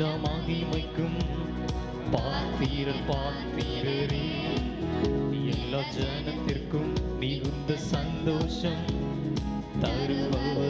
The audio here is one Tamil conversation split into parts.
எல்லா மகிமைக்கும் பார்த்தீரல் பார்த்தீரரே எல்லா ஜனத்திற்கும் மிகுந்த சந்தோஷம் தருபவர்.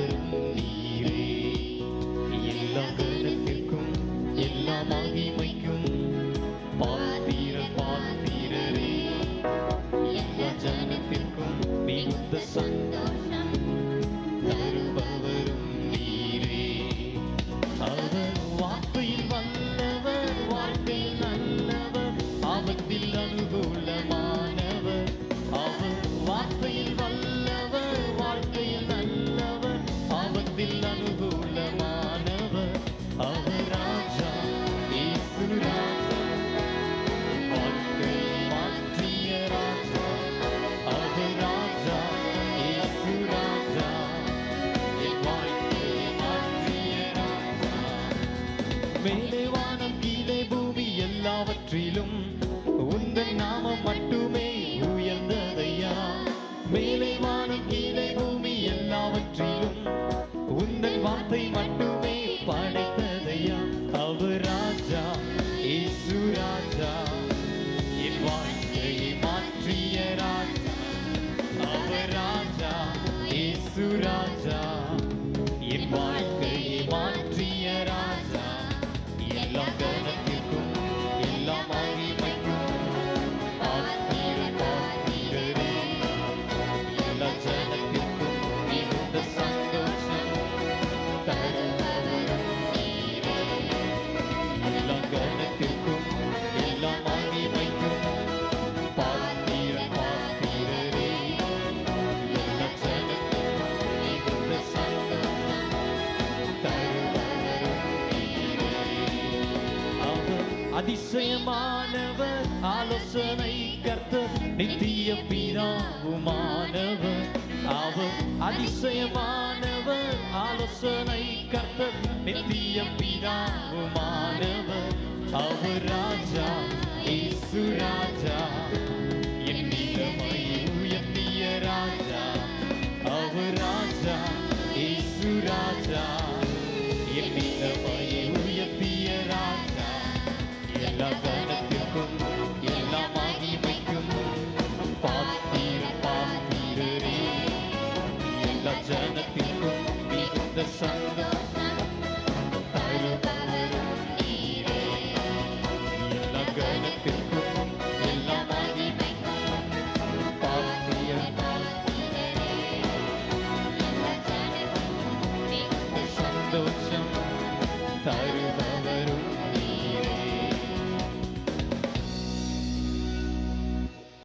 மேலே வானம் கீழே பூமி எல்லாவற்றிலும் உந்தன் நாமம் மட்டுமே உயர்ந்ததையா மேலே வானம் கீழே பூமி எல்லாவற்றிலும் உந்தன் வார்த்தை மட்டுமே படைத்த வாழ்க்கையை மாற்றிய ராஜா. எல்லா அதிசயமானவர் ஆலோசனை கர்த்தர் நித்திய பிதாவுமானவர். அவர் அதிசயமானவர் ஆலோசனை கர்த்தர் நித்திய பிதாவுமானவர். அவர் ராஜா the sun.